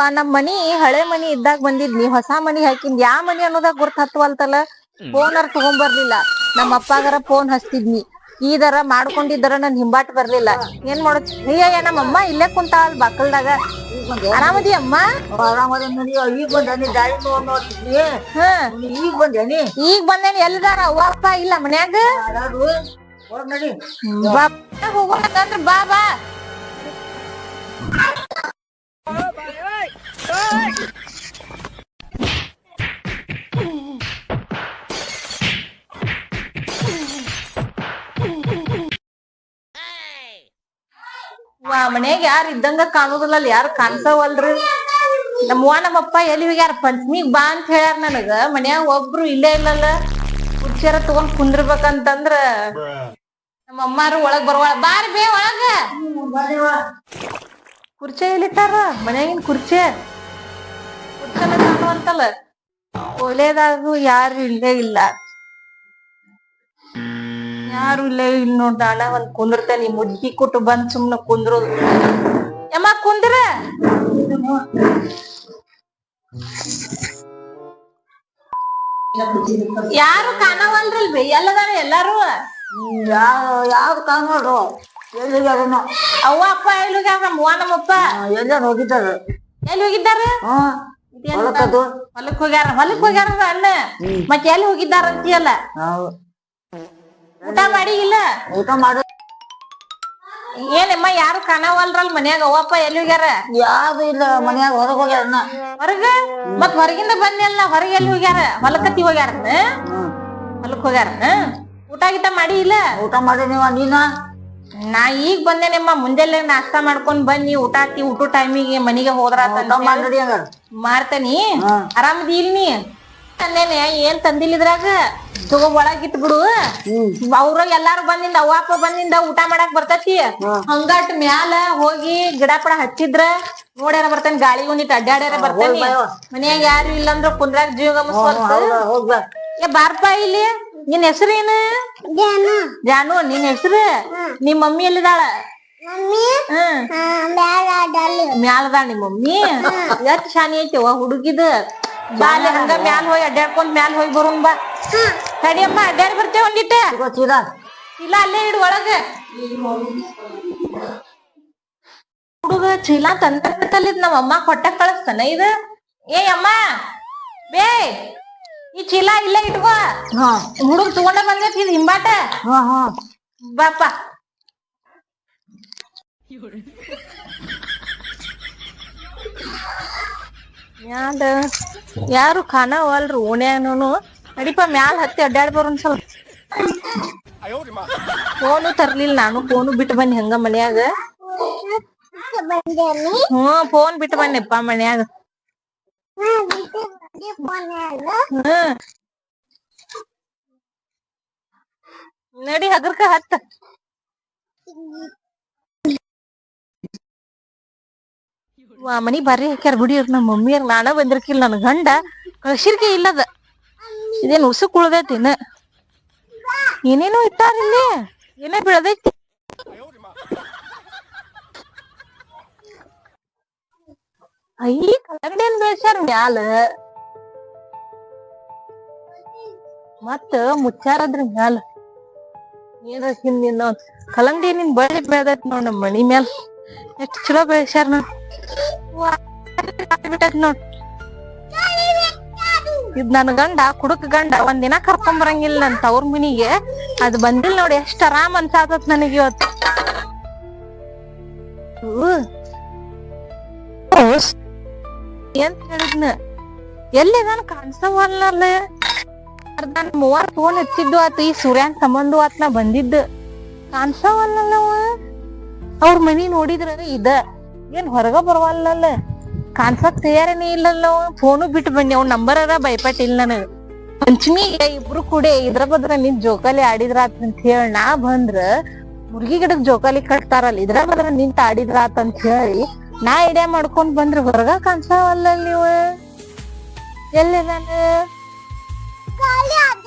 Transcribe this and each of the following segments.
ವಾ ನಮ್ ಮನಿ ಹಳೆ ಮನಿ ಇದ್ದಾಗ ಬಂದಿದ್ನಿ ಹೊಸ ಮನಿ ಹಾಕಿಂದ್ ಯಾ ಮನಿ ಅನ್ನೋದಾಗ ಗುರ್ತ ಹತ್ತವಲ್ತಲ್ಲ ಫೋನರ್ ತಗೊಂಬರ್ಲಿಲ್ಲ. ನಮ್ಮ ಅಪ್ಪಾಗರ ಫೋನ್ ಹಚ್ತಿದ್ನಿ. ಈದರ ಮಾಡ್ಕೊಂಡಿದ್ದರ ನನ್ ಹಿಂಬಾಟ್ ಬರ್ಲಿಲ್ಲ. ಏನ್ ಮಾಡೋದ್? ಅಯ್ಯ ನಮ್ಮಮ್ಮ ಇಲ್ಲೇ ಕುಂತಾಳ ಬಾಕಲ್ದಾಗ. ಆರಾಮದಿ ಅಮ್ಮ? ಈಗ ಬಂದಾನಿ ದಾರಿ ಈಗ ಬಂದೇನಿ ಅವ್ವ ಅಪ್ಪ ಇಲ್ಲ ಮನ್ಯಾಗ? ಹೋಗ್ಬೇಕಂದ್ರ ಬಾ ಹೋಗೋಣ ಬಾ. ಮನ್ಯಾಗ ಯಾರು ಇದ್ದಂಗ ಕಾಣುದಿಲ್ಲ ಅಲ್ಲಿ ಯಾರು ಕಾಣ್ತಾವಲ್ರಿ? ನಮ್ಮವ್ವ ನಮ್ಮಪ್ಪ ಎಲ್ಲಿ ಹೋಗ್ಯಾರ? ಪಂಚಮಿಗ್ ಬಾ ಅಂತ ಹೇಳ್ಯಾರ ನನಗ. ಮನ್ಯಾಗ ಒಬ್ರು ಇಲ್ಲೇ ಇಲ್ಲಲ್ಲ. ಕುರ್ಚಿಯರ ತಗೊಂಡ್ ಕುಂದಿರ್ಬೇಕಂತಂದ್ರ ನಮ್ಮ ಅಮ್ಮಾರು ಒಳಗ್ ಬರವಾಳ. ಬಾರಿ ಬೇ ಒಳಗ. ಕುರ್ಚಿ ಎಲ್ಲಿಟ್ಟಾರ ಮನ್ಯಾಗಿನ ಕುರ್ಚಿ. ಕುರ್ಚನ ಕಾಣುವಂತಲ್ಲ ಒಲೇದಾಗು ಯಾರು ಇಲ್ಲೇ ಇಲ್ಲ. ಯಾರು ಇಲ್ಲೇ ಇಲ್ಲ ನೋಡ್ ಅಣ್ಣ ಒಂದ್ ಕುಂದಿರ್ತೇನೆ ಮುಜ್ಜಿ ಕೊಟ್ಟು ಬಂದ್ ಸುಮ್ನ ಕುಂದ್ರೋದು ಯಮ್ಮ ಕುಂದ್ರ. ಯಾರು ಕಾಣವಲ್ರಿ ಎಲ್ಲದಾರ ಎಲ್ಲಾರು? ಯಾವ ಯಾವ್ದು ಕಾಣೋಡು ಎಲ್ಲಿಗಾರನು ಅವ್ವ ಅಪ್ಪ ಎಲ್ಲಿ ಹೋಗ್ಯಾರ ನಮ್ಮ ಅವ್ವ ನಮ್ಮಪ್ಪ. ಎಲ್ಲಾರು ಹೋಗಿದ್ದಾರೆ? ಎಲ್ಲಿ ಹೋಗಿದ್ದಾರೆ? ಹೊಲಕ್ ಹೋಗ್ಯಾರ ಹೊಲಕ್ ಹೋಗ್ಯಾರ ಅಣ್ಣ ಮತ್ತೆ ಎಲ್ಲಿ ಹೋಗಿದ್ದಾರ ಅಂತೀಯಲ್ಲ? ಊಟ ಮಾಡಿ ಇಲ್ಲ? ಊಟ ಮಾಡು. ಏನಮ್ಮ ಯಾರು ಕಾಣವಲ್ರಲ್ ಮನ್ಯಾಗ? ಅವಪ್ಪ ಎಲ್ಲಿ ಹೋಗ್ಯಾರ? ಯಾವ್ದು ಇಲ್ಲ ಮನ್ಯಾಗ ಹೊರಗ್ ಹೋಗ್ಯಾರ ಹೊರಗ? ಮತ್ ಹೊರಗಿಂದ ಬಂದಿಲ್ಲ ಹೊರಗೆ ಎಲ್ಲಿ ಹೋಗ್ಯಾರ? ಹೊಲಕತ್ತಿ ಹೋಗ್ಯಾರ ಹೊಲಕ್ ಹೋಗ್ಯಾರ ಊಟ ಗೀಟ ಮಾಡಿ ಇಲ್ಲ? ಊಟ ಮಾಡಿ ನೀವ ನೀನ? ನಾ ಈಗ ಬಂದೇನಮ್ಮ ಮುಂಜಾನೆ ನಾಷ್ಟಾ ಮಾಡ್ಕೊಂಡ್ ಬನ್ನಿ ಊಟ ಹಾಕಿ ಊಟ ಟೈಮಿಗೆ ಮನಿಗೆ ಹೋದ್ರ ಹಂಗಾರ ಆರಾಮದಿ ಇಲ್ ನೀ? ತಂದೇನೆ ಏನ್ ತಂದಿಲ್ಲ ಇದ್ರಾಗ? ತಗೋ ಒಳಗ್ ಇಟ್ ಬಿಡು. ಅವ್ರ ಎಲ್ಲಾರು ಬಂದಿಂದ ಅವ್ವ ಅಪ್ಪ ಬಂದಿಂದ ಊಟ ಮಾಡಾಕ್ ಬರ್ತತಿ. ಹಂಗಾಟ್ ಮ್ಯಾಲ ಹೋಗಿ ಗಿಡ ಪಡ ಹಚ್ಚಿದ್ರ ನೋಡ್ಯಾರ ಬರ್ತಾನೆ ಗಾಳಿ ಒಂದಿಟ್ ಅಡ್ಡಾಡ್ಯಾರ ಬರ್ತೇನಿ. ಮನ್ಯಾಗ ಯಾರು ಇಲ್ಲಂದ್ರ ಕುಂದ್ರಾಗ ಜೀವ ಏ ಬಾರ್ಪ ಇಲ್ಲಿ. ನಿನ್ ಹೆಸರೇನು? ಜಾನು. ನಿನ್ ಹೆಸರು? ನಿಮ್ ಮಮ್ಮಿ ಎಲ್ಲಿದಾಳ? ಮ್ಯಾಲದಾಳ ನಿಮ್ಮ ಮಮ್ಮಿ. ಎಷ್ಟ್ ಶಾನಿ ಐತಿವ ಹುಡುಗಿದ? ಬಾಲೆ ಹಂಗ ಮ್ಯಾಲ ಹೋಗಿ ಅಡ್ಡಾಡ್ಕೊಂಡ್ ಮ್ಯಾಲ ಹೋಗಿ ಬರೋನ್ ಬಾ. ತಡಿಯಮ್ಮ ಅಡ್ಡಾಡಿ ಬರ್ತೇವ ಒಂದಿಟ್ಟ. ಇಲ್ಲ ಅಲ್ಲೇ ಇಡು ಒಳಗ. ಹುಡುಗ ಚೀಲ ತಂತಲ್ಲಿದ್ ನಮ್ಮ ಅಮ್ಮ ಕೊಟ್ಟ ಕಳಿಸ್ತಾನ ಇದ. ಏ ಅಮ್ಮ. ಬೇ ಈ ಚೀಲ ಇಲ್ಲೇ ಇಟ್ಕೋ. ಹಾ. ಹುಡುಗ ತಗೊಂಡ ಬಂದೈತಿ ಇದು ಹಿಂಬಾಟ. ಬಾಪ ಮ್ಯಾಲ ಯಾರು ಕಾಣವಲ್ರು ಓಣ್ಯಾನು ನಡಿಪ ಮ್ಯಾಲ ಹತ್ತಿ ಅಡ್ಡಾಡ್ ಬರೋನ್ ಸ್ವಲ್ಪ. ಫೋನು ತರ್ಲಿಲ್ಲ ನಾನು, ಫೋನು ಬಿಟ್ಟು ಬನ್ನಿ ಹಂಗ ಮನ್ಯಾಗ. ಹ್ಮ್ ಫೋನ್ ಬಿಟ್ಟು ಬನ್ನಿಪ್ಪ ಮನ್ಯಾಗ. ನಡಿ ಹಗರ್ಕ ಹತ್ತ. ಮನಿ ಬಾರಿ ಹಾಕ್ಯಾರ ಬಿಡಿಯವ್ರ ನಮ್ಮ ಮಮ್ಮಿಯರ್ ನಾನ ಬಂದಿರ್ಕಿಲ್ಲ ನನ್ ಗಂಡ. ಕಳ್ಸಿರ್ಕೆ ಇಲ್ಲದ. ಇದೇನ್ ಉಸುಕ್ ಉಳ್ದೈತಿ ಇನ್ನ. ಏನೇನೋ ಇಟ್ಟಾರ ಇಲ್ಲಿ. ಏನೇ ಬೆಳ್ದೈತಿ. ಅಯ್ಯ ಕಲ್ಲಂಗಡಿ ಏನ್ ಬೆಳ್ಸ್ಯಾರ ಮ್ಯಾಲ. ಮತ್ತ ಮುಚ್ಚಾರದ್ರ ಮ್ಯಾಲ. ಏನ ಹಿಂದಿನ ಕಲ್ಲಂಗಡಿ ನಿನ್ ಬಳ್ಳಿ ಬೆಳ್ದೈತಿ ನೋಡ್ ನಮ್ ಮನಿ ಮ್ಯಾಲ. ಎಷ್ಟ್ ಚಲೋ ಬೆಳ್ಸ್ಯಾರ ನೋಡ್. ಇದ್ ನನ್ ಗಂಡ, ಕುಡುಕ್ ಗಂಡ ಒಂದಿನ ಕರ್ಕೊಂಡ್ ಬರಂಗಿಲ್ಲ ನನ್ ತವ್ರ ಮನಿಗೆ. ಅದ್ ಬಂದಿಲ್ ನೋಡಿ, ಎಷ್ಟ್ ಆರಾಮ್ ಅನ್ಸಾತತ್ ನನಗ್ ಇವತ್ತು. ಎಂತ ಹೇಳಿದ್ನ? ಎಲ್ಲಿ ನಾನು ಕಾಣಿಸವಲ್ಲ ಮೂವರ್ ಫೋನ್ ಹಚ್ಚಿದ್ದು ಆತ, ಈ ಸೂರ್ಯನ್ ಸಂಬಂಧ ಆತ್ ನಾ ಬಂದಿದ್ದ ಕಾಣಿಸವಲ್ಲ ಅವ್ರ ಮನಿ ನೋಡಿದ್ರ ಇದ. ಏನ್ ಹೊರಗ ಬರವಲ್ಲಲ್ಲ? ಕಾಣ್ಸಕ್ ತಯಾರೇನೆ ಇಲ್ಲಲ್ಲ? ಫೋನು ಬಿಟ್ಟು ಬನ್ನಿ ಅವ್ನ ನಂಬರ್ ಅದ, ಭಯಪಟ್ಟಿಲ್ಲ ನನಗ ಪಂಚಮಿ ಇಬ್ರು ಕೂಡ, ಇದ್ರ ಬದ್ರ ನಿನ್ ಜೋಕಾಲಿ ಆಡಿದ್ರ ಆತ್ ಅಂತ ಹೇಳಿ ನಾ ಬಂದ್ರ, ಮುರ್ಗಿ ಗಿಡಕ್ ಜೋಕಾಲಿ ಕಟ್ತಾರಲ್ಲ, ಇದ್ರ ಬದ್ರ ನಿಂತ ಆಡಿದ್ರ ಆತ್ ಅಂತ ಹೇಳಿ ನಾ ಐಡಿಯಾ ಮಾಡ್ಕೊಂಡ್ ಬಂದ್ರ ಹೊರಗ ಕಾಣ್ಸಾವಲ್ಲ ನೀವು? ಎಲ್ಲಿ ನಾನು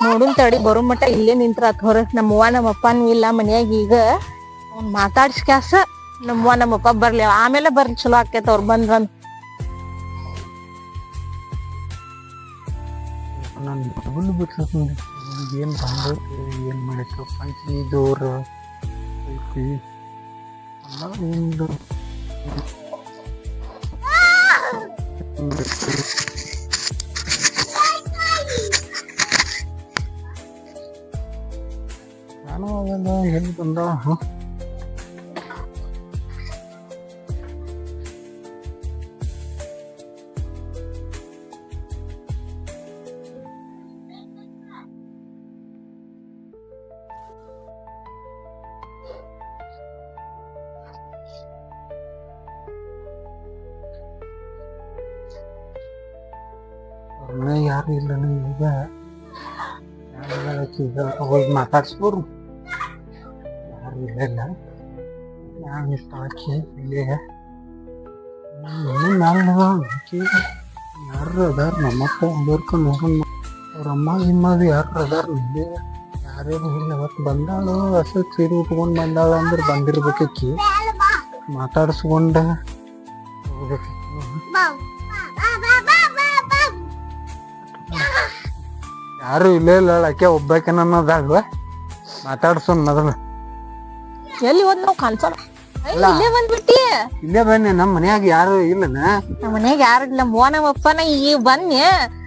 ನೋಡುನ್ ತಡಿ, ಬರೋ ಮಟ್ಟ ಇಲ್ಲೇ ನಿಂತ್ರ ಹೊರ ನಮ್ಮವ್ವ ನಮ್ಮ ಅಪ್ಪನೂ ಇಲ್ಲ ಮನ್ಯಾಗ ಈಗ. ಅವ್ನ್ ಮಾತಾಡ್ಸ್ಕ್ಯಾಸ ನಮ್ಮ ನಮ್ಮ ನಮ್ಮಪ್ಪ ಬರ್ಲಿ ಆಮೇಲೆ ಬರ್ಲಿ ಚಲೋ ಆಕೇತ ಅವ್ರು ಬಂದ್ ಬಂದ್ ನಾನು ತಗೊಂಡು ಬಿಟ್ಟು ಏನು ಬಂದು ಏನು ಮಾಡಿದ್ರು ಪಂಚಿ ದೂರ ನಾನು ಒಂದು ಹೆಂಗೆ ಹೋಗಿ ಮಾತಾಡ್ಸ್ಬೋರು ಯಾರು ಇಲ್ಲ ನಾನು ಇಷ್ಟ ಹಾಕಿ ಇಲ್ಲೇ ಯಾರು ಅದಾರ ನಮ್ಮಪ್ಪ ಬರ್ಕೊಂಡು ನೋಡೋಣ ಅವ್ರ ಅಮ್ಮ ನಿಮ್ಮದು ಯಾರು ಅದಾರ ಇಲ್ಲೇ ಯಾರೇನು ಇಲ್ಲ ಅವತ್ತು ಬಂದಾಳು ಹಸು ಸೀರೆ ಉಟ್ಕೊಂಡು ಬಂದಾಳು ಅಂದ್ರೆ ಬಂದಿರ್ಬೇಕಿ ಮಾತಾಡ್ಸ್ಕೊಂಡ ಯಾರು ಇಲ್ಲೇ ಇಲ್ಲ ಆಕೆ ಒಬ್ಬಾಕೆ ಅನ್ನೋದಾಗ ಮಾತಾಡ್ಸೋಣ ಮೊದಲು. ಎಲ್ಲಿ ಹೋದ್ ನಾವು ಅಲ್ಲ. ಇಲ್ಲೇ ಬಂದ್ಬಿಟ್ಟಿ. ಇಲ್ಲೇ ಬನ್ನಿ ನಮ್ಮ ಮನ್ಯಾಗ ಯಾರು ಇಲ್ಲನ? ನಮ್ಮ ಮನ್ಯಾಗ ಯಾರು ಇಲ್ಲ. ನಮ್ಮ ಅಪ್ಪನ ಈಗ ಬನ್ನಿ.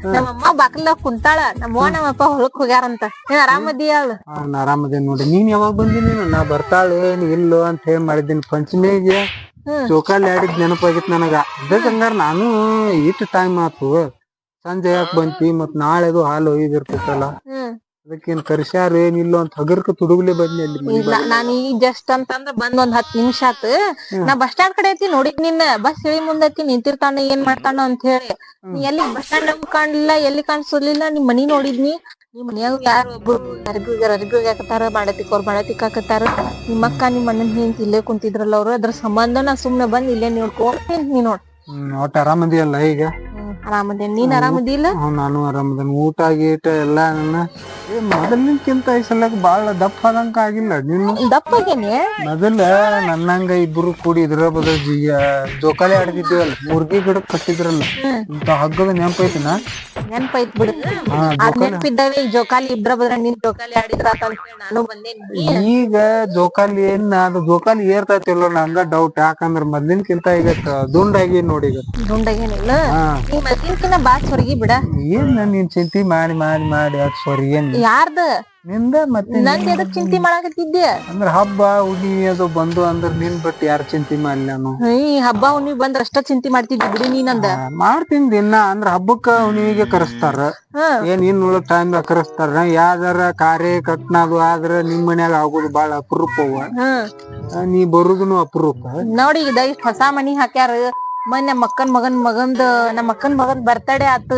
ನಮ್ಮಮ್ಮ ಬಾಕಲ್ದಾಗ ಕುಂತಾಳ. ನಮ್ಮ ನಮ್ಮ ಅಪ್ಪ ಹೊಲಕ್ ಹೋಗ್ಯಾರಂತ. ನೀನ್ ಆರಾಮದಿ ಅಲ್ಲ ಆರಾಮದೇ ನೋಡಿ. ನೀನ್ ಯಾವಾಗ ಬಂದಿ ನೀನು? ನಾ ಬರ್ತಾಳೆ ಏನ್ ಇಲ್ಲೋ ಅಂತ ಹೇಳಿ ಮಾಡಿದ್ದೀನಿ ಪಂಚಮಿಗೆ. ಹ್ಮ್. ಚೋಕಾಲಿ ಆಡಿದ್ ನೆನಪಾಗಿತ್ ನನಗ. ಹಂಗಾರ ನಾನು ಇಟ್ಟು ಟೈಮ್ ಆತು. ಸಂಜೆ ಯಾಕೆ ಬಂತಿ ಮತ್ ನಾಳೆದು ಹಾಲು ಒಯ್ದಿರ್ತೈತಲ್ಲ ಹ್ಮ್. ಅದಕ್ಕೇನ್ ಕರ್ಸ್ಯಾರ ಏನಿಲ್ಲ ಅಂತ ಹಗರ್ಕ ತುಡುಗ್ಲೆ ಬಂದ್ನಿ ಅಲ್ಲಿ ಮನೆ ಇಲ್ಲ ನಾನು ಈಗ ಜಸ್ಟ್ ಅಂತಂದ್ರ ಬಂದ್ ಒಂದ್ ಹತ್ ನಿಮಿಷ ಆತ. ನಾ ಬಸ್ ಸ್ಟಾಂಡ್ ಕಡೆ ಐತಿ ನೋಡಿದ್ ನಿನ್ನ. ಬಸ್ ಹೇಳಿ ಮುಂದೈತಿ ನಿಂತಿರ್ತಾನ ಏನ್ ಮಾಡ್ತಾನ ಅಂತ ಹೇಳಿ. ನೀ ಎಲ್ಲಿ ಬಸ್ ಸ್ಟಾಂಡ್ ಕಾಣ್ಲಿಲ್ಲ ಎಲ್ಲಿ ಕಾಣಿಸಲಿಲ್ಲ ನಿಮ್ ಮನಿ ನೋಡಿದ್ನಿ. ನಿಮ್ ಮನ್ಯಾಗ ಯಾರು ಒಬ್ರು ಅರ್ಬಿ ಅರ್ಬಿ ಹಾಕತಾರ ಮಾಡತಿಕ್ ಅವ್ರ ಮಾಡತಿಕ್ ಹಾಕತಾರ. ನಿಮ್ಮ ಅಕ್ಕ ನಿಮ್ ಅಣ್ಣನ್ ಹಿಂತ ಇಲ್ಲೇ ಕುಂತಿದ್ರಲ್ಲ ಅವ್ರು. ಅದ್ರ ಸಂಬಂಧ ನಾ ಸುಮ್ನೆ ಬಂದ್ ಇಲ್ಲೇ ನೋಡ್ಕೊಂಡ್ ನೀ ನೋಡ್. ಹ್ಮ್ ಒಟ್ಟ ಆರಾಮದಿಯಲ್ಲ ಈಗ? ಆರಾಮದೇನ್? ನೀನ್ ಆರಾಮದಿಲ್ಲ ನಾನು ಆರಾಮದೇನ್. ಊಟ ಗೀಟ ಎಲ್ಲಾ ನನ್ನ ಮೊದಲಿನಕ್ಕಿಂತ ಈ ಸಲಕ್ ಬಾಳ ದಪ್ಪ ಆದಂಗ ಆಗಿಲ್ಲ. ನೀನು? ದಪ್ಪಗೇನೆ ಮೊದಲ ನನ್ನಂಗ ಇಬ್ರು ಕೂಡಿ ಇದ್ರ ಬದಲ ಜೋಕಾಲಿ ಆಡ್ತಿದ್ವಲ್ಲ ಮುರ್ಗಿ ಗಿಡ ಕಟ್ಟಿದ್ರಲ್ಲ ಇಂತ ಹಗ್ಗದ ನೆನಪೈತಿನ ನೆನ್ಪೈತ್ ಬಿಡು. ಆ ನೆನ್ಪಿದ್ದಾವೆ ಈಗ ಜೋಕಾಲಿ ಇಬ್ರ ಬದ್ರ ನಿನ್ ಜೋಕಾಲಿ ಆಡಿದ್ರ ನಾನು ಬಂದೇನಿ. ಈಗ ಜೋಕಾಲಿ ಏನ್ ಅದು ಜೋಕಾಲಿ ಏರ್ತೈತಿಲ್ಲೋ ನಂಗ ಡೌಟ್ ಯಾಕಂದ್ರ ಮೊದ್ಲಿನ್ಕಿಂತ ಈಗ ದುಂಡಾಗಿ ನೋಡಿ ಈಗ. ದುಂಡಗೇನಿಲ್ಲ. ನೀ ಬಾಸ್ ಹೊರಗಿ ಬಿಡ. ಏನ್ ನೀನ್ ಚಿಂತಿ ಮಾಡಿ ಮಾಡಿ ಮಾಡಿ ಅದ್ ಸರಿ ಏನ್ ಯಾರ್ದ? ನಿಂದ ಮತ್ತೆ ನಂದ್ ಎದಕ್ ಚಿಂತಿ ಮಾಡಾಕತ್ತಿದ್ದೆ? ಅಂದ್ರ ಹಬ್ಬ ಹುಣ್ಣಿ ಅದು ಬಂದು ಅಂದ್ರ ನಿನ್ ಬಿಟ್ಟು ಯಾರು ಚಿಂತಿ ಮಾಡ್ಲಿ ನಾನು? ಈ ಹಬ್ಬ ಹುಣ್ಣಿ ಬಂದ್ರ ಅಷ್ಟ ಚಿಂತಿ ಮಾಡ್ತಿದ್ದಿ ಬಿಡು ನೀನಂದ ನಂದ ಮಾಡ್ತೀನಿ ದಿನ ಅಂದ್ರ ಹಬ್ಬಕ್ಕ ಹುಣ್ಣಿಗೆ ಕರೆಸ್ತಾರ. ಏನ್ ಇನ್ ಉಳ ಟೈಮ್ ಕರೆಸ್ತಾರ. ಯಾವ್ದಾರ ಕಾರ್ಯ ಕಟ್ನದು ಆದ್ರ ನಿಮ್ ಮನ್ಯಾಗ ಆಗೋದು ಬಾಳ ಅಪರೂಪವ. ನೀ ಬರುದನು ಅಪರೂಪ. ನೋಡಿ ಈಗ ಹೊಸ ಮನಿ ಹಾಕ್ಯಾರ. ಮೊನ್ನೆ ಮಕ್ಕನ್ ಅಕ್ಕನ್ ಮಗನ್ ಮಗಂದ ನಮ್ಮ ಅಕ್ಕನ್ ಮಗನ್ ಬರ್ತಡೇ ಆತ್.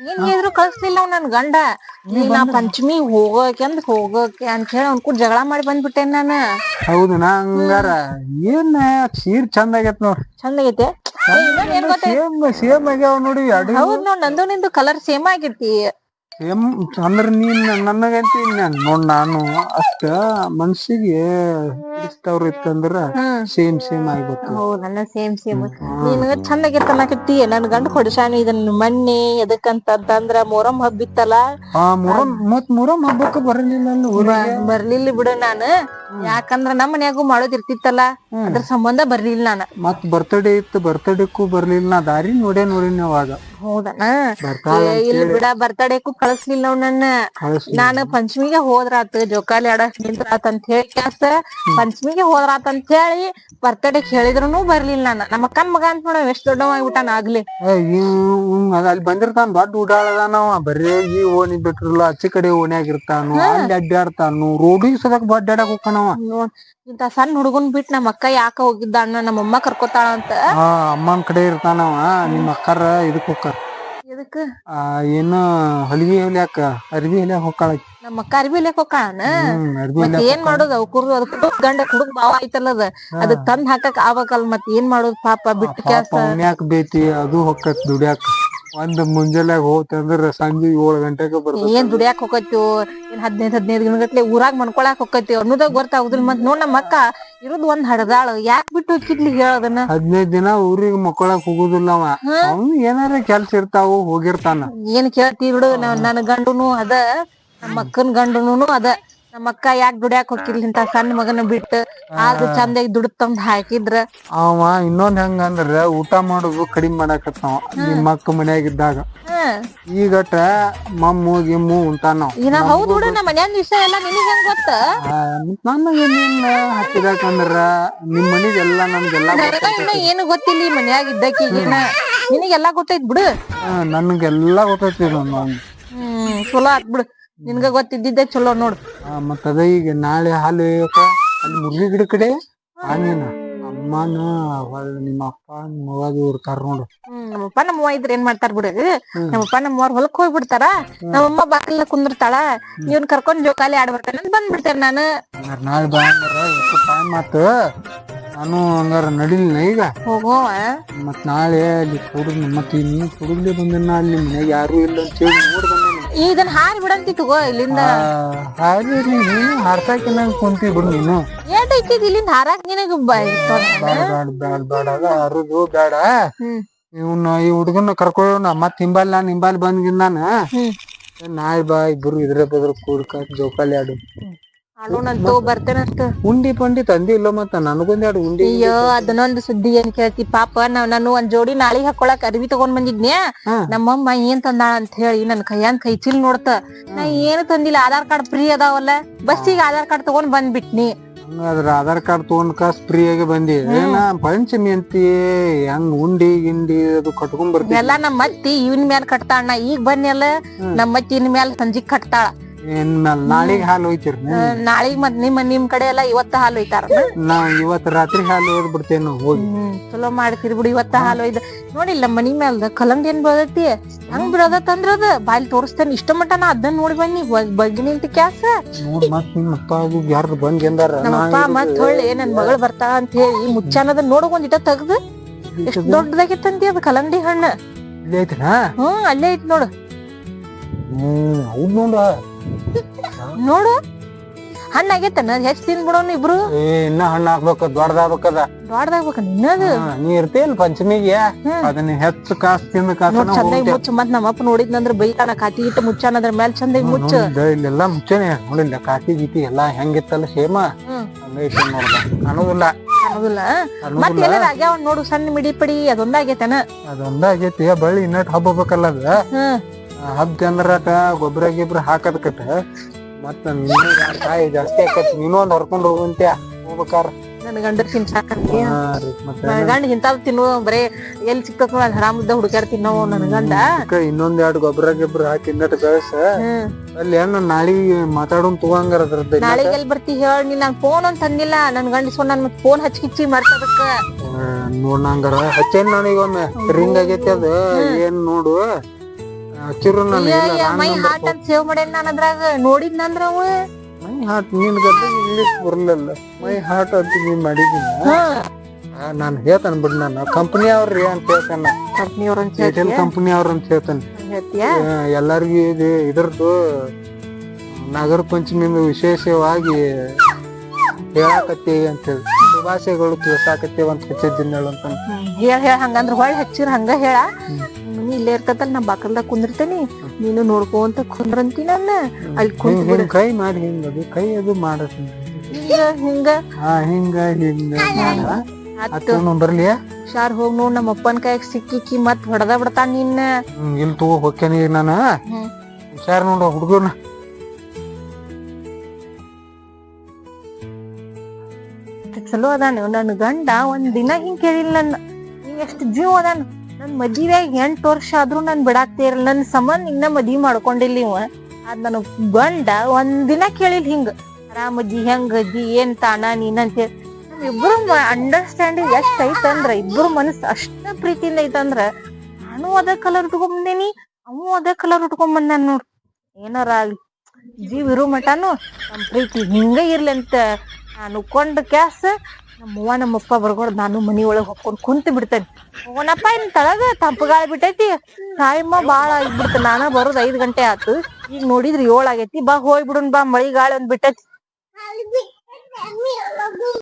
ಏನ್ ಕಳ್ಸಲಿಲ್ಲ ನನ್ ಗಂಡ. ನೀನಾ ಪಂಚಮಿ ಹೋಗಕ್ಕೆ ಅಂದ್ ಹೋಗಕ್ಕೆ ಅಂತ ಹೇಳಿ ಅವ್ನ್ ಕೂಡ ಜಗಳ ಮಾಡಿ ನಾನ್. ಹೌದು ನಾ ಹಂಗಾರ ಏನ್ ಸೀರ್ ಚಂದ ಆಗೈತ್ ನೋಡ್. ಚಂದ ಆಗೈತೆ. ಸೇಮ್ ಸೇಮ್ ಆಗ್ಯಾವ ನೋಡಿ ಹೌದ್ ನೋಡ್ ನಂದು ನಿಂದು ಕಲರ್ ಸೇಮ್ ಆಗೈತಿ ಸೇಮ್ ಅಂದ್ರ ನೀನ್ ನನಗಂತಿ ನೋಡ್ ನಾನು ಅಷ್ಟ ಮನ್ಸಿಗೆ ಇಷ್ಟವ್ರ ಇತ್ತಂದ್ರ ಸೇಮ್ ಸೇಮ್ ಆಗ್ಬೇಕು ಹೌದ್ ನನ್ನ ಸೇಮ್ ಸೇಮ್ ನೀನ್ ಚಂದ ಆಗೈತೆ ಅನ್ನಕತ್ತಿ ನನ್ ಗಂಡ ಕೊಡಿಸಾನು ಇದನ್ನ ಮಣ್ಣೆ ಎದಕ್ಕಂತಂದ್ರ ಮೊರಂ ಹಬ್ಬ ಇತ್ತಲ್ಲ ಮತ್ ಮೊರಂ ಹಬ್ಬಕ್ಕ ಬರಲಿಲ್ಲ ಬರ್ಲಿಲ್ಲ ಬಿಡು ನಾನು. ಯಾಕಂದ್ರ ನಮ್ ಮನ್ಯಾಗೂ ಮಾಡೋದ್ ಇರ್ತಿತ್ತಲ್ಲ ಅದ್ರ ಸಂಬಂಧ ಬರ್ಲಿಲ್ಲ ನಾನು. ಮತ್ ಬರ್ತಡೇ ಇತ್ತು ಬರ್ತಡೇಕ್ಕೂ ಬರ್ಲಿಲ್ಲ ನಾ ದಾರಿ ನೋಡೇ ನೋಡಿನಿ ಅವಾಗ ಹೌದನ ಇಲ್ಲಿ ಬಿಡ ಬರ್ತಡೇಕ್ಕೂ ಕಳ್ಸ್ಲಿಲ್ಲ ಅವ್ ನನ್ನ. ನಾನು ಪಂಚಮಿಗೆ ಹೋದ್ರಾತ್ ಜೋಕಾಲಿ ಆಡಕ್ ನಿಂತ್ರಾತ್ ಅಂತ ಹೇಳಿ ಕ್ಯಾಸ ಪಂಚಮಿಗೆ ಹೋದ್ರಾತ್ ಅಂತ ಹೇಳಿ ಬರ್ತಡೇ ಹೇಳಿದ್ರುನು ಬರ್ಲಿಲ್ಲ ನಾನು. ನಮ್ಮ ಅಕ್ಕನ್ ಮಗ ಅಂತ ನೋಡ ಎಷ್ಟ್ ದೊಡ್ಡವ ಆಗ್ಬಿಟ್ಟಾನ ಆಗ್ಲಿ. ಅಲ್ಲಿ ಬಂದಿರ್ತಾನ ದೊಡ್ಡ ಉಡಾಳದಾನವ ಬರೀ ಈ ಓಣಿ ಬಿಟ್ರಲ್ಲ ಅಚ್ಚಿ ಕಡೆ ಓಣಿ ಆಗಿರ್ತಾನು ಅಲ್ಲಿ ಅಡ್ಡಾಡ್ತಾನು ರೋಡಿಗೆ ಸದಕ್ ಅಡ್ಡಾಡಕ್ ನೋಡ್ ಇಂತ ಸಣ್ಣ ಹುಡುಗನ್ ಬಿಟ್ ನಮ್ಮ ಅಕ್ಕ ಯಾಕ ಹೋಗಿದ್ದ ಅಣ್ಣ ನಮ್ಮ ಅಮ್ಮ ಕರ್ಕೋತಾಳ ಅಂತ. ಹಾ ಅಮ್ಮನ್ ಕಡೆ ಇರ್ತಾನವ. ನಿಮ್ಮ ಅಕ್ಕಾರ ಇದಕ್ ಹೋಗ್ತಾರ ಎದಕ್? ಆ ಏನು ಹೊಲಿಗೆ ಹೊಲಿಯಾಕ ಅರ್ಬಿ ಹೊಲಿಯಾಕ ಹೋಗ್ತಾಳ. ನಮ್ಮ ಅಕ್ಕ ಅರ್ಬಿ ಹೊಲಿಯಾಕ ಮತ್ ಏನ್ ಮಾಡೋದು ಅವ್ ಕುರ್ದು ಅದ್ ಕುಡುಕ್ ಗಂಡ ಕುಡುಕ್ ಬಾವ ಐತಲ್ಲ ಅದ. ಅದಕ್ ತಂದ್ ಹಾಕಕ್ ಆಗ್ಬೇಕಲ್ ಮತ್ ಏನ್ ಮಾಡೋದು ಪಾಪ ಬಿಟ್ಟು ಕೆಲ್ಸ. ಬೇತಿ ಅದು ಹೊಕ್ಕತ್ ದುಡ್ಯಾಕ. ಒಂದ್ ಮುಂಜಾನೆ ಹೋತಂದ್ರ ಸಂಜೆ ಏಳ್ ಗಂಟೆಗೆ ಬರ್ತೈತಿ. ಏನ್ ದುಡಿಯಾಕ್ ಹೋಗತ್ತೀವೋ ಏನ್ ಹದಿನೈದ್ ಹದಿನೈದ್ ದಿನಗಟ್ಲೆ ಊರಾಗ ಮನ್ಕೊಳಾಕ್ ಹೋಗತ್ತೀವಿ ಅನ್ನೋದಾಗ ಗೊತ್ತಾಗುದಿಲ್ಲ ಮತ್ ನೋಡ್ ನಮ್ಮ ಅಕ್ಕ ಇರೋದ್ ಒಂದ್ ಹಡದಾಳ. ಯಾಕ್ ಬಿಟ್ಟು ಹೋಗಿದ್ಲಿ ಹೇಳದನ್ನ ಹದಿನೈದ್ ದಿನ ಊರಿಗೆ ಮಕ್ಕಳಕ್ ಹೋಗುದಿಲ್ಲ ಅವ. ಅವ್ನು ಏನಾರ ಕೆಲ್ಸ ಇರ್ತಾವು ಹೋಗಿರ್ತಾನ. ಏನ್ ಕೇಳ್ತಿ ಬಿಡು ನನ್ನ ನನ್ ಗಂಡುನು ಅದ ನಮ್ಮ ಅಕ್ಕನ್ ಗಂಡುನು ಅದ. ನಮ್ಮ ಅಕ್ಕ ಯಾಕ್ ದುಡ್ಯಾಕ್ ಹೋಗಿರ್ಲಿ ಇಂತ ಸಣ್ಣ ಮಗನ ಬಿಟ್ಟು ಆದ್ರೂ ಚಂದಾಗಿ ದುಡ್ಡು ತಂದ್ ಹಾಕಿದ್ರ ಅವ ಇನ್ನೊಂದ್ ಹೆಂಗಂದ್ರ ಊಟ ಮಾಡೋದು ಕಡಿಮೆ ಮಾಡಾಕತ್ತಾವ ನಿಮ್ಮ ಅಕ್ಕ ಮನ್ಯಾಗ ಇದ್ದಾಗ ಹ್ಮ್ ಈಗಟ ಮಮ್ಮು ಗಿಮ್ಮು ಉಂಟಾನ ನಾವ್. ಹೌದ್ ಬಿಡು ನಮ್ಮ ಮನ್ಯಾಗ ವಿಷಯ ಎಲ್ಲ ನಿನಗ್ ಹೆಂಗ್ ಗೊತ್ತ? ನನಗೆ ನೀನ್ ಹತ್ತಿದಾಕಂದ್ರ ನಿಮ್ ಮನಿಗೆಲ್ಲ ನನಗ ಇನ್ನ ಏನು ಗೊತ್ತಿಲ್ಲ ಈ ಮನ್ಯಾಗ ಇದ್ದಕ್ಕಿಗೇನ ನಿನಗೆಲ್ಲಾ ಗೊತ್ತೈತ್ ಬಿಡು. ನನಗೆಲ್ಲ ಗೊತ್ತೈತಿ ನಾನು ಹ್ಮ್ ಚಲೋ ಆತ್ ಬಿಡು. ನಿನ್ಗ ಗೊತ್ತಿದ್ದಿದ್ದೆ ಚಲೋ ನೋಡು. ಮತ್ತ ಅದ ಈಗ ನಾಳೆ ಹಾಲು ಒಯ್ಯಕ ಅಲ್ಲಿ ಮುರ್ಗಿ ಗಿಡ ಕಡೆ ಆನೇನ ಅಮ್ಮನ ಹೊಳ್ಳಿ ನಿಮ್ಮ ಅಪ್ಪ ನಿಮ್ಮ ಅವ್ವದು ಇರ್ತಾರ ನೋಡು. ಹ್ಮ್ ನಮ್ಮಪ್ಪ ನಮ್ಮ ಇದ್ರ ಏನ್ ಮಾಡ್ತಾರ ಬಿಡು. ನಮ್ಮಪ್ಪ ನಮ್ಮವ್ರ ಹೊಲಕ್ ಹೋಗ್ಬಿಡ್ತಾರ. ನಮ್ಮಮ್ಮ ಬಾಗಿಲ ಕುಂದಿರ್ತಾಳ. ಇವ್ನ್ ಕರ್ಕೊಂಡ್ ಜೋಕಾಲಿ ಆಡ್ ಬರ್ತಾನೆ ಅಂತ ಬಂದ್ಬಿಡ್ತೇನೆ ನಾನು. ಹಂಗಾರ ನಾಳೆ ಬಾ ಅಂದ್ರ ಎಷ್ಟು ಟೈಮ್ ಆತು? ನಾನು ಹಂಗಾರ ನಡಿಲಿಲ್ಲ ಈಗ. ಹೋಗೋ ಮತ್ ನಾಳೆ ಅಲ್ಲಿ ಕುಡುದ್ ಮತ್ತೆ ಇನ್ನು ಕುಡುದ್ಲೆ ಬಂದಿನ ಅಲ್ಲಿ ಮನೆಗೆ ಯಾರು ಇಲ್ಲ ಅಂತ ಹೇಳಿ ಬಂದೇನಿ ಇದನ್ ಹಾರಿ ಬಿಡಂತಿ ತಗೋ ಇಲ್ಲಿಂದ. ಹಾರಿ ನೀನು ಹಾಡ್ಸಾಕಿ ನಂಗೆ ಕುಂತಿ ಬಿಡು ನೀನು. ಏಟ್ ಐತಿದ್ ಇಲ್ಲಿಂದ ಹಾರಾಕ್ ನಿನಗ. ಬ್ಯಾಡ ಬ್ಯಾಡ ಬ್ಯಾಡ ಅದ ಹರುದು ಬ್ಯಾಡ ಇವ್ನ ಈ ಹುಡುಗನ ಕರ್ಕೊಳ್ಳೋಣ ಮತ್ ಹಿಂಬಾಲ್ ನಾನ್ ಹಿಂಬಾಲ್ ಬಂದ್ಗಿಂದಾನ ನಾಳೆ ಬಾ ಇಬ್ರು ಇದ್ರ ಬದ್ರ ಕೂಡ್ಕ ಜೋಕಾಲಿ ಆಡು. ಬರ್ತೇನಂತ. ಉಂಡಿ ಪಂಡಿ ತಂದಿ ಇಲ್ಲ ಮತ್ತ? ನನಗೊಂದ್ ಎರಡು ಉಂಡಿ ಅಯ್ಯೋ ಅದನ್ನೊಂದು ಸುದ್ದಿ ಏನ್ ಕೇಳ್ತಿ? ಪಾಪ ನಾವ್ ನಾನು ಒಂದ್ ಜೋಡಿ ನಾಳಿಗ್ ಹಾಕೊಳಕ್ ಅರ್ವಿ ತಗೊಂಡ್ ಬಂದಿದ್ನ್ಯಾ? ಹಾ. ನಮ್ಮಮ್ಮ ಏನ್ ತಂದಾಳ ಅಂತ ಹೇಳಿ ನನ್ ಕೈಯನ್ ಕೈ ಚಿಲ್ ನೋಡ್ತ. ನಾ ಏನು ತಂದಿಲ್ಲ ಆಧಾರ್ ಕಾರ್ಡ್ ಫ್ರೀ ಅದಾವಲ್ಲ? ಬಸ್ಸಿಗೆ ಆಧಾರ್ ಕಾರ್ಡ್ ತಗೊಂಡ್ ಬಂದ್ಬಿಟ್ನಿ. ಅದ್ರ ಆಧಾರ್ ಕಾರ್ಡ್ ತಗೊಂಡ್ ಕಾಸ್ ಫ್ರೀ ಆಗಿ ಬಂದಿ. ಏನ ಪಂಚಮಿ ಅಂತಿ ಹೆಂಗ್ ಉಂಡಿ ಗಿಂಡಿ ಅದು ಕಟ್ಕೊಂಡ್ ಬರ್ತೀವಿ ಎಲ್ಲಾ ನಮ್ಮ ಅತ್ತಿ ಇವನ್ ಮ್ಯಾಲ ಕಟ್ತಾಳ ನಾ. ಈಗ ಬನ್ನಿಯಲ್ಲ ನಮ್ಮ ಅತ್ತಿ ಇನ್ ಮ್ಯಾಲ ಸಂಜಿಗ್ ಕಟ್ತಾಳ. ಏನ್ ಹಾಲು ಹೋಯ್ತಿರ್ ನಾಳಿಗ್ ಮತ್ ನಿಮ್ಮ ನಿಮ್ ಕಡೆ ಎಲ್ಲ ಇವತ್ತ ಹಾಲು ಒಯ್ತಾರ ನಾ? ಇವತ್ ರಾತ್ರಿ ಹಾಲು ಹೋದ್ ಬಿಡ್ತೇನೆ ನಾವು ಹೋಗಿ. ಚಲೋ ಮಾಡ್ತಿರ್ ಬಿಡು ಇವತ್ತ ಹಾಲು ಒಯ್ದ. ನೋಡಿಲ್ಲ ಮನಿ ಮ್ಯಾಲ್ದ ಕಲಂಗ್ ಏನ್ ಬದತಿ ಹಂಗ್ ಬಿಡೋದತ್ ಅದ ಬಾಯ್ಲ್ ತೋರಿಸ್ತೇನೆ. ಇಷ್ಟ ಮಟ್ಟ ನಾ ಅದನ್ನ ನೋಡಿ ಬನ್ನಿ ಬಗ್ಗೆ ನಿಂತ ಕ್ಯಾಸ. ನೋಡ್ ಮತ್ ನಿಮ್ ಅಪ್ಪ ಅದು ಯಾರು ಬಂದ್ ಎಂದಾರ ನಮ್ಮಪ್ಪ ಮತ್ ಹೊಳ್ಳಿ ನನ್ ಮಗಳು ಬರ್ತಾ ಅಂತ ಹೇಳಿ ಮುಚ್ಚಾನದ ನೋಡು ಒಂದ್ ಇಟ ತೆಗ್ದು. ಎಷ್ಟ್ ದೊಡ್ಡದಾಗಿತ್ತಂತಿ ಅದ ಕಲಂಗಡಿ ಹಣ್ಣ. ಹ್ಮ್ ಅಲ್ಲೇ ಐತ್ ನೋಡು. ಹ್ಮ್ ಹೌದ್ ನೋಡ ನೋಡು. ಹಣ್ಣ ಹೆಚ್ಚು ತಿನ್ಬಿಡೋನು ಇಬ್ರು? ಏ ಇನ್ನ ಹಣ್ಣ ಹಾಕ್ಬೇಕ ದೊಡ್ಡದಾಗ್ಬೇಕದ ದೊಡ್ಡದಾಗ್ಬೇಕ ನಿನ್ನದು ನೀ ಇಲ್ಲ ಪಂಚಮಿಗೆ? ಅದನ್ನ ಹೆಚ್ಚು ಕಾಸ್ ತಿಂದ ಕಾಸನ ನೋಡ್ ಚಂದಾಗಿ ಮುಚ್ಚ. ಮತ್ ನಮ್ಮಪ್ಪ ನೋಡಿದ್ನಂದ್ರ ಬೈತಾನ ಕಾತಿ ಇಟ್ಟು ಮುಚ್ಚಾನದ್ರ ಮೇಲೆ ಚಂದಾಗಿ ಮುಚ್ಚ. ಇಲ್ಲೆಲ್ಲ ಮುಚ್ಚನೆ. ನೋಡಿಲ್ಲ ಕಾತಿ ಗೀತಿ ಎಲ್ಲಾ ಹೆಂಗಿತ್ತಲ್ಲ ಸೇಮ ನೋಡ್ದ. ಅನ್ನೋದಿಲ್ಲ ಅನ್ನೋದಿಲ್ಲ ಮತ್ ಅನ್ನೋದಿಲ್ಲ ಎಲ್ಲಾರ ಆಗ್ಯಾವ ನೋಡು ಸಣ್ಣ ಮಿಡಿ ಪಡಿ ಅದೊಂದ ಆಗೇತನ? ಅದೊಂದ ಆಗೈತಿ. ಬಳ್ಳಿ ಇನ್ನಟ್ ಹಬ್ಬಬೇಕಲ್ಲ ಅದ? ಹಬ್ಬ ಅಂದ್ರಾಟ ಗೊಬ್ಬರ ಗಿಬ್ರ ಹಾಕದ್ ಕಟ್ಟ ಮತ್ತ ಕಾಯಿ ಜಾಸ್ತಿ ಆಕತ್ ನೀನು ಒಂದ್ ಹರ್ಕೊಂಡ್ ಹೋಗುವಂತ್ಯ? ಹೋಗ್ಬೇಕಾರ? ನನ್ ಗಂಡ ತಿನ್ಸಾಕಂತಿ ಹಾ ರೀ ಮತ್ತೆ ಗಂಡ ಇಂತಾವ್ ತಿನ್ನು ಬರೇ ಎಲ್ಲಿ ಸಿಕ್ತದ ಅಲ್ಲಿ ಹರಾಮುದ್ದ ಹುಡುಕ್ಯಾರ ತಿನ್ನೋ ನನ್ ಗಂಡ. ಇನ್ನೊಂದ್ ಎರಡ್ ಗೊಬ್ಬರ ಗಿಬ್ರ ಹಾಕಿ ಇನ್ನಟ್ ಬೆಳೆಸ ಅಲ್ಲಿ ಏನ ನಾಳಿ ಮಾತಾಡೋನ್ ತಗೊಂಗಾರ ಅದ್ರದ್ದು ನಾಳೆಗೆ ಎಲ್ಲಿ ಬರ್ತಿ ಹೇಳ ನೀನ್ ಫೋನ್ ಅಂತ ತಂದಿಲ್ಲ ನನ್ ಗಂಡ ಸೊ ನನ್ ಫೋನ್ ಫೋನ್ ಹಚ್ಕಿಚ್ಚಿ ಮರ್ತದಕ್ಕ ನೋಡ್ ನಂಗಾರ ಹಚ್ಚೇನ್ ನನಗೊಮ್ಮೆ ರಿಂಗ್ ಆಗೈತಿ ಅದ ಏನ್ ನೋಡು? ಇಲ್ಲ ಅಯ್ಯ, ರಾಂಗ್ ಮೈ number ಹಾಟ್ ಅಂತ ಸೇವ್ ಮಾಡೇನ್ ನಾನು ಅದ್ರಾಗ? ನೋಡಿದ್ನಂದ್ರ ಅವ? ಮೈ ಹಾಟ್ ನಿನ್ ಗದ್ದೆ ಇಂಗ್ಲಿಷ್ ಬರಲಿಲ್ಲ. ಮೈ ಹಾಟ್ ಅಂತ ನೀನ್ ಮಾಡಿದೀನಿ? ನಾನು ಹೇಳ್ತಾನೆ ಬಿಡ್ ನಾನು. ಕಂಪನಿ ಅವ್ರಿ ಅಂತ ಹೇಳ್ತಾನ ಕಂಪ್ನಿಯವ್ರ ಅಂತ ಏರ್ಟೆಲ್ ಕಂಪನಿ ಅವ್ರ ಅಂತ ಹೇಳ್ತಾನೆ. ಹೇಳ್ತೀಯ? ಎಲ್ಲಾರ್ಗೂ ಇದು ಇದ್ರದ್ದು ನಗರ ಪಂಚಮಿಯಿಂದ ವಿಶೇಷವಾಗಿ ಹೇಳಾಕತ್ತೀವಿ ಅಂತ ಹೇಳಿ. ಶುಭಾಶಯಗಳು ತಿಳ್ಸಾಕತ್ತೀವಿ ಅಂತ ಹಚ್ಚಿದ್ದೀನಿ ಹೇಳು ಅಂತ. ಹೇಳ ಹೇಳ ಹಂಗಂದ್ರ ಹೊಳ್ ಹಚ್ಚಿರ ಹಂಗ ಹೇಳ. ಮನಿ ಇಲ್ಲೇ ಇರ್ತದಲ್ಲ ನಾ ಬಾಕಲ್ದಾಗ ಕುಂದಿರ್ತೇನಿ. ನೀನು ನೋಡ್ಕೊಂತ ಕುಂದ್ರಂತಿ ನನ್ನ. ಅಲ್ಲಿ ಕುಂತ್ ಹಿಂಗ್ ಕೈ ಮಾಡಿ ಹಿಂಗ ಕೈ ಅದು ಮಾಡತ್ತೀನಿ ಹಿಂಗ ಹಿಂಗ. ಹಿಂಗ ಹಿಂಗ. ಹುಷಾರ್ ಹೋಗ್ ನೋಡ್ ನಮ್ಮ ಅಪ್ಪನ ಕೈಯಾಗ ಸಿಕ್ಕಿಕ್ಕಿ ಮತ್ ಹೊಡೆದ ಬಿಡ್ತಾನ ನಿನ್ನ. ಇಲ್ಲಿ ತಗೋ ಹೋಗ್ಯಾನ ಈಗ ನಾನು. ಹುಷಾರ್ ನೋಡು ಹುಡುಗನ ಚಲೋ ಅದಾನ. ನನ್ನ ಗಂಡ ಒಂದ್ ದಿನ ಹಿಂಗ್ ಕೇಳಿಲ್ಲ ನನ್ನ. ಎಷ್ಟ್ ಜೀವ ಅದಾನ. ನನ್ ಮದ್ವಿಯಾಗ ಎಂಟು ವರ್ಷ ಆದ್ರೂ ನಾನು ಬಿಡಾಕ್ತೇ ಇರಲ್ಲ ನನ್ನ ಸಂಬಂಧ ಇನ್ನ ಮದ್ವಿ ಮಾಡ್ಕೊಂಡಿಲ್ಲ ಇವ. ಅದ್ ನನ್ ಗಂಡ ಒಂದ್ ದಿನ ಕೇಳಿಲ್ಲ ಹಿಂಗ. ಆರಾಮದಿ ಅಜ್ಜಿ, ಏನ್ ತಾನ ನೀನಂತೇಳಿ ಇಬ್ರು ಅಂಡರ್ಸ್ಟ್ಯಾಂಡಿಂಗ್ ಎಷ್ಟ್ ಐತಂದ್ರ ಇಬ್ರು ಮನಸ್ ಅಷ್ಟ ಪ್ರೀತಿಯಿಂದ ಐತಂದ್ರ ನಾನು ಅದೇ ಕಲರ್ ಉಟ್ಕೊಂಬಂದೇನಿ ಅವನು ಅವು ಅದೇ ಕಲರ್ ಉಟ್ಕೊಂಡ್ ಬಂದಾನ ನೋಡ್. ಏನಾರ ಆಗ್ಲಿ ಜೀವ ಇರೋ ಮಟಾನು, ನಮ್ ಪ್ರೀತಿ ಹಿಂಗ ಇರ್ಲಿ ಅಂತ ನಾನು ಕ್ಯಾಸ್ ನಮ್ಮವ್ವ, ನಮ್ಮಪ್ಪ ಬರ್ಕೊಡ್ ನಾನು ಮನಿ ಒಳಗ್ ಹೊಕ್ಕೊಂಡ್ ಕುಂತ ಬಿಡ್ತೇನೆ. ಹೋಗನಪ್ಪ ಇನ್ ತಳಗ ತಂಪಗಾಳ ಬಿಟ್ಟೈತಿ. ಟೈಮ ಬಾಳ ಆಗ್ಬಿಡ್ತ. ನಾನ ಬರೋದ್ ಐದ್ ಗಂಟೆ ಆತು. ಈಗ ನೋಡಿದ್ರಿ ಏಳ್ ಆಗೈತಿ. ಬಾ ಹೋಗ್ಬಿಡುನ್ ಬಾ ಮಳಿ ಗಾಳಿ ಒಂದ್ ಬಿಟ್ಟೈತಿ